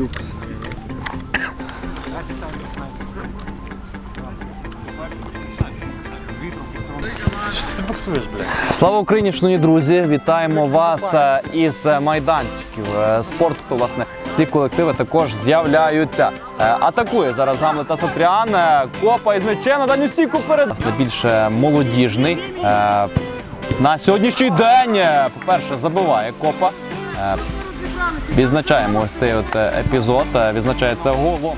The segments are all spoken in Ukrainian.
Люкс. Бля? Слава Україні, шановні друзі! Вітаємо вас е, із е, майданчиків е, спорту. Власне, ці колективи також з'являються. Атакує зараз Гамлета Сатріан. Копа із м'ячем на дальню стійку перед. Власне, більш е, молодіжний. На сьогоднішній день, по-перше, забиває копа. Відзначаємо ось цей от е, епізод. е, Відзначається голом.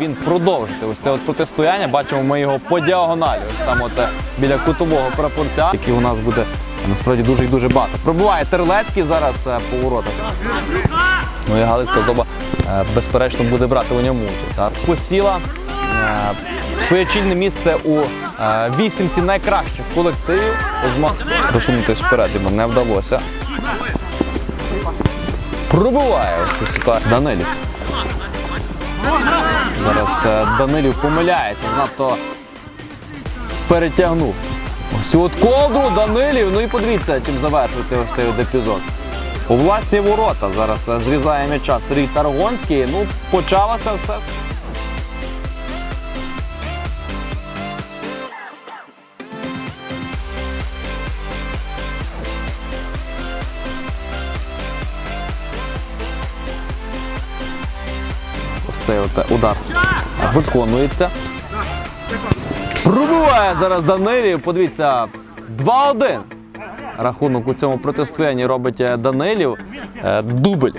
Він продовжити ось це от протистояння. Бачимо ми його по діагоналі. Ось там от е, біля кутового прапорця, який у нас буде насправді дуже і дуже багато. Пробуває Терлецький зараз по воротах. Ну і Галицька здоба безперечно буде брати у ньому участь. Посіла своє чільне місце у е, вісімці найкращих колективів. Озма просунутись вперед йому не вдалося. Пробиває цю ситуацію. Данилів. Зараз е, Данилів помиляється, занадто перетягнув. Ось от ковдру Данилів. Ну і подивіться, чим завершується ось цей епізод. У власні ворота зараз е, зрізає м'яча Сергій Таргонський. Ну, почалося все. Цей удар виконується. Пробиває зараз Данилів. Подивіться, 2-1. Рахунок у цьому протистоянні робить е, Данилів. Е, Дубль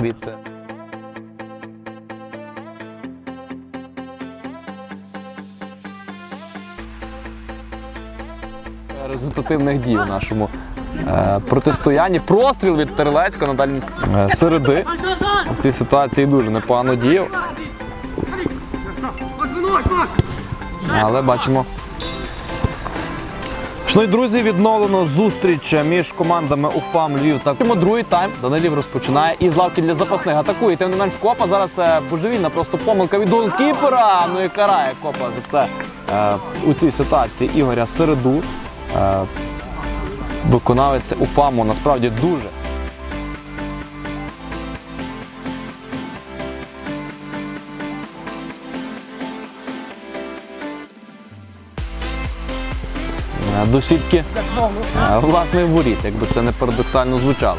від. е, результативних дій у нашому протистоянні. Простріл від Терлецького на дальній е, середи. В цій ситуації дуже непогано діяв. Але бачимо. Шановні друзі, відновлено зустріч між командами УФАМ Львів та другий тайм. Данилів розпочинає із лавки для запасних атакує. Тим не менш копа зараз е, божевільна, просто помилка від голкіпера. Ну і карає копа за це е, у цій ситуації Ігоря Середу. Е, виконавець у фаму насправді дуже. Е, до сітки е, власний воріт, якби це не парадоксально звучало.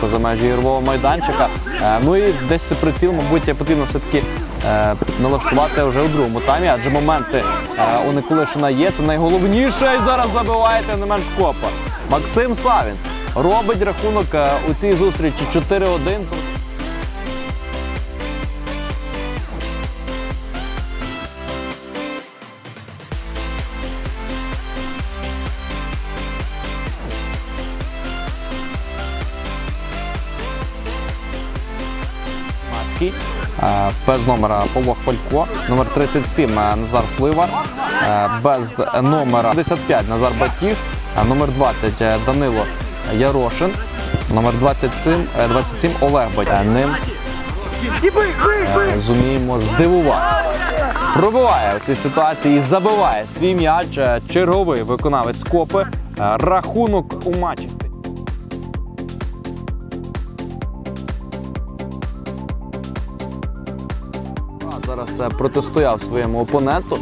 Поза межі ігрового майданчика. Е, Ну і десь приціл, мабуть, потрібно все-таки е, налаштувати вже у другому таймі, адже моменти е, у Николишина є. Це найголовніше. І зараз забиваєте не менш копа. Максим Савін робить рахунок у цій зустрічі 4-1. Мацький, е, без номера Павло Хвалько, номер 37 е, Назар Слива, е, без номера 55 Назар Батіг, номер 20 е, Данило Ярошин, номер 27, е, 27 Олег Батіг. Ним зуміємо здивувати. Пробиває в цій ситуації і забиває свій м'яч. Черговий виконавець копи. Рахунок у матчі. Зараз е, протистояв своєму опоненту.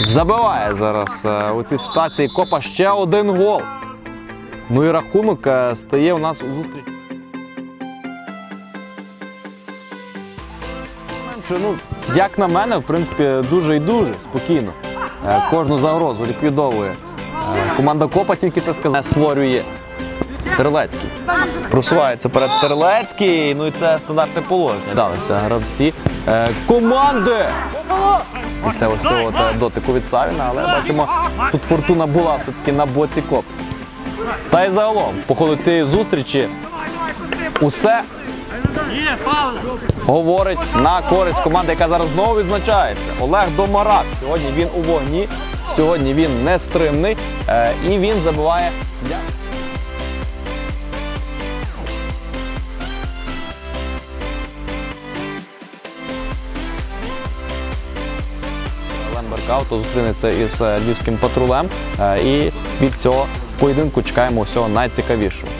Забиває зараз е, у цій ситуації Копа ще один гол. Ну і рахунок е, стає у нас у зустрічі. Ну, як на мене, в принципі, дуже і дуже спокійно. Кожну загрозу ліквідовує. Команда Копа тільки це сказала, створює Терлецький. Просувається перед Терлецький, ну і це стандартне положення. Далися гравці е, команди. Після ось цього дотику від Савіна, але бачимо, тут фортуна була все-таки на боці Коп. Та й загалом, по ходу цієї зустрічі, усе говорить на користь команди, яка зараз знову відзначається. Олег Домарак. Сьогодні він у вогні, сьогодні він нестримний е, і він забиває Беркауто зустрінеться із е, львівським патрулем. Е, І від цього поєдинку чекаємо всього найцікавішого.